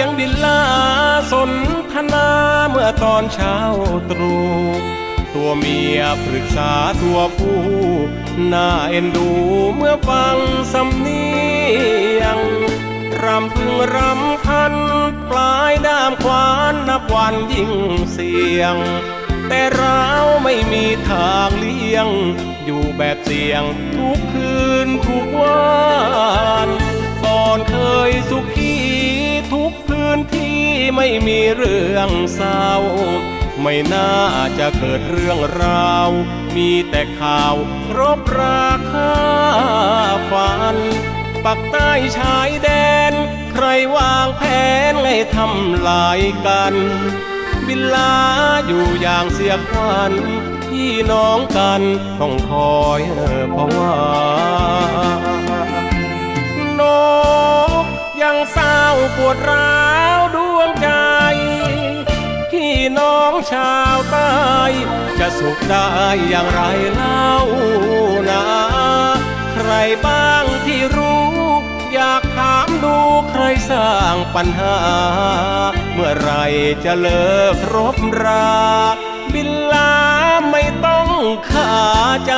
tiếng đến นลาสนทนาเมื่อตอนเช้าตรู่ตัวเมียปรึกษาตัวผู้น่าเอ็นดูเมื่อฟังสำเนียงรำพึงรำพัน ปลายด้ามขวานนับวันยิ่งเสียง แต่เราไม่มีทางเลี่ยง อยู่แบบเสี่ยงทุกคืนทุ ไม่มีเรื่องเศร้า ไม่น่าจะเกิดเรื่องราว มีแต่ข่าวรบราคาฟัน ปักใต้ชายแดน ใครวางแผนให้ทำลายกัน บินลาอยู่อย่างเสียขวัญพี่น้องกันต้องคอยเพราะว่านกยังเศร้าปวดร้าว จะสุขได้อย่างไรเล่านะใครบ้างที่รู้ อยากถามดูใครสร้างปัญหา เมื่อไรจะเลิกรบรา บินลาไม่ต้องขาใจ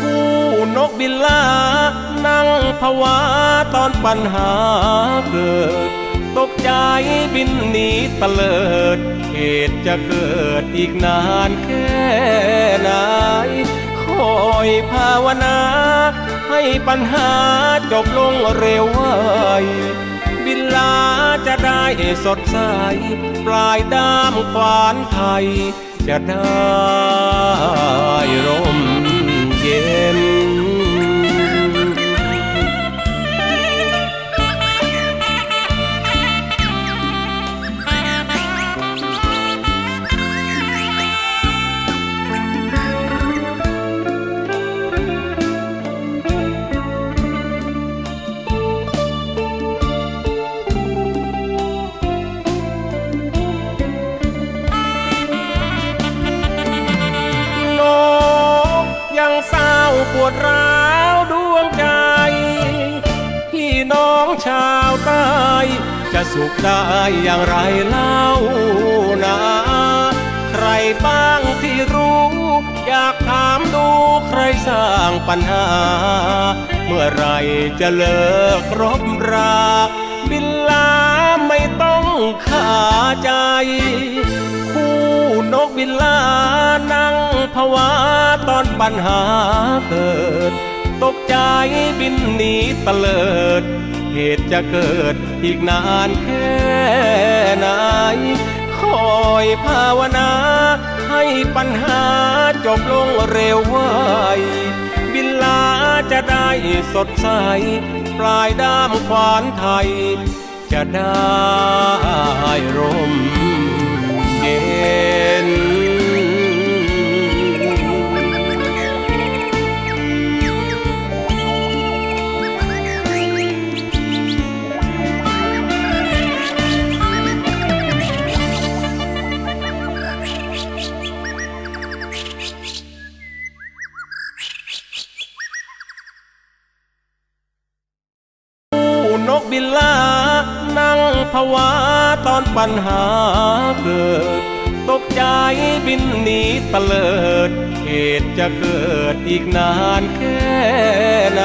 คู่นกบินลานั่งภาวะตอนปัญหาเกิด ตกใจบินหนีตะเลิด เหตุจะเกิดอีกนานแค่ไหน คอยภาวนา ให้ปัญหาจบลงเร็วไวบินลาจะได้สดใส ปลายด้ามขวานไทย จะได้ร่ม เศร้าปวดร้าวดวงใจ พี่น้องชาวใต้จะสุขได้อย่างไรเล่านะใครบ้างที่รู้ อยากถามดูใครสร้างปัญหา เมื่อไรจะเลิกรบรา บินลาไม่ต้องขาใจ นกบินลานั่งภาวะตอนปัญหาเกิด ตกใจบินหนีตะเลิด เหตุจะเกิดอีกนานแค่ไหน คอยภาวนา ให้ปัญหาจบลงเร็วไวบินลาจะได้สดใส ปลายด้ามขวานไทย จะได้ร่ม น นกบินลานั่งภาวะตอนปัญหาเกิด ตกใจบินหนีตะเลิดเหตุจะเกิดอีกนานแค่ไหน